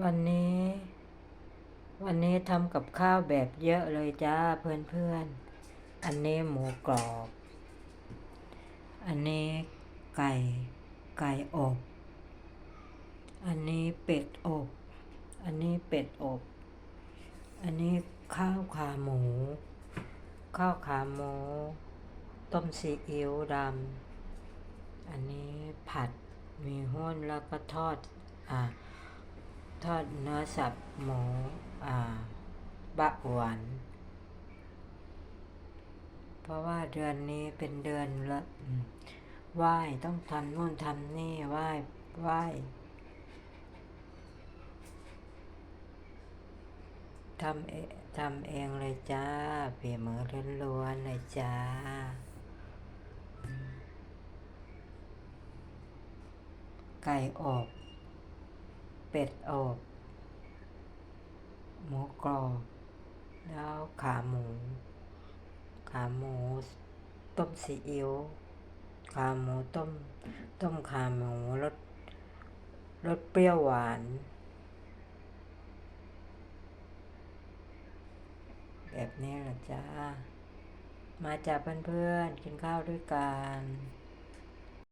วันนี้ วันนี้ทำกับข้าวแบบเยอะเลยจ้าเพื่อนเพื่อนๆอันนี้หมูกรอบ อันนี้ไก่ ไก่อบ อันนี้เป็ดอบ อันนี้เป็ดอบ อันนี้ข้าวขาหมู ข้าวขาหมู ต้มซีอิ๊วดำ อันนี้ผัดมีหุ้นแล้วก็ทอด อ่า ทอดเนื้อสับหมูอ่าบะหวานเพราะว่าเดือนนี้เป็นเดือนละไหว้ต้องทำนู่นทำนี่ไหว้ไหว้ทำเอทำเองเลยจ้าฝีมือล้วนๆเลยจ้าไก่อบ เป็ดอบ หมูกรอบ แล้วขาหมู ขาหมู ต้มซีอิ๊ว ขาหมูต้ม ต้มขาหมูรส รสเปรี้ยวหวาน แบบนี้แหละจ้า มาจากเพื่อนๆ กินข้าวด้วยกัน